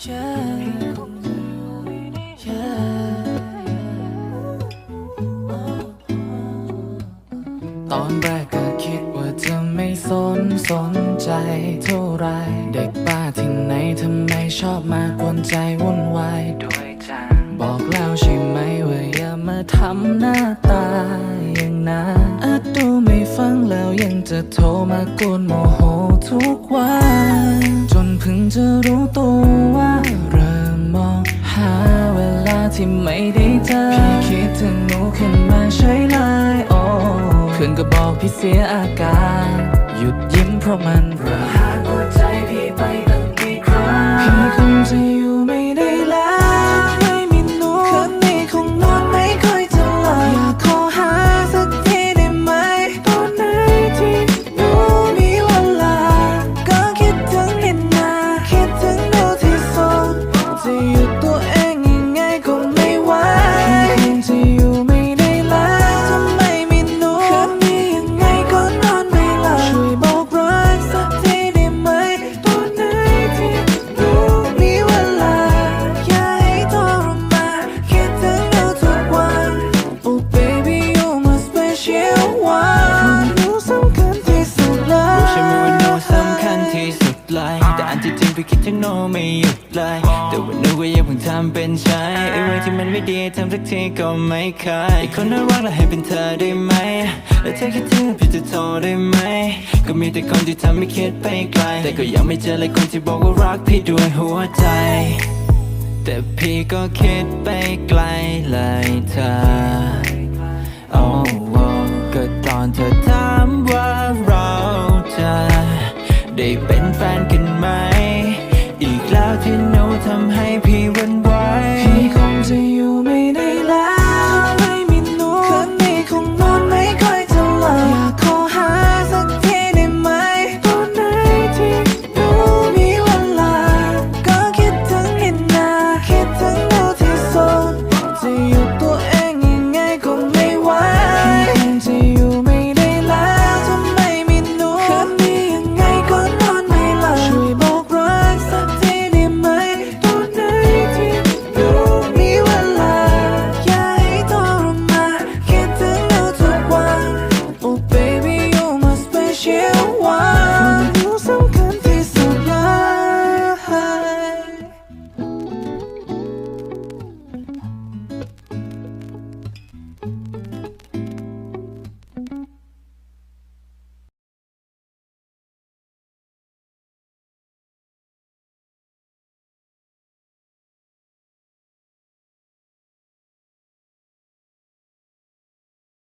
ตอนแรกก็คิดว่าจะไม่สนสนใจเท่าไร เด็กป้าที่ไหนทำไมชอบมากวนใจวุ่นวายด้วยจังบอกแล้วใช่ไหมว่าอย่ามาทำหน้าตาอย่างนั้นอาจดูไม่ฟังแล้วยังจะโทรมากวนโมโหทุกวัน เพิ่งจะรู้ตัวว่าเริ่มมองหาเวลาที่ไม่ได้เจอพี่คิดถึงหนูขึ้นมาใช้เลยโอ้เพื่อนก็บอกพี่เสียอาการ หยุดยิ้มเพราะมันระหาก ไม่หยุดเลย แต่ว่าหนูก็ยังเพิ่งทำเป็นใช้ไอ้เรื่องที่มันไม่ดีทำสักทีก็ไม่เคยไอ้คนนั้นรักแล้วให้เป็นเธอได้ไหม แล้วเธอคิดถึงพี่จะโทรได้ไหม ก็มีแต่คนที่ทำให้คิดไปไกล แต่ก็ยังไม่เจอเลยคนที่บอกว่ารักพี่ด้วยหัวใจ แต่พี่ก็คิดไปไกลเลยเธอโอ้โอ้ก็ตอนเธอ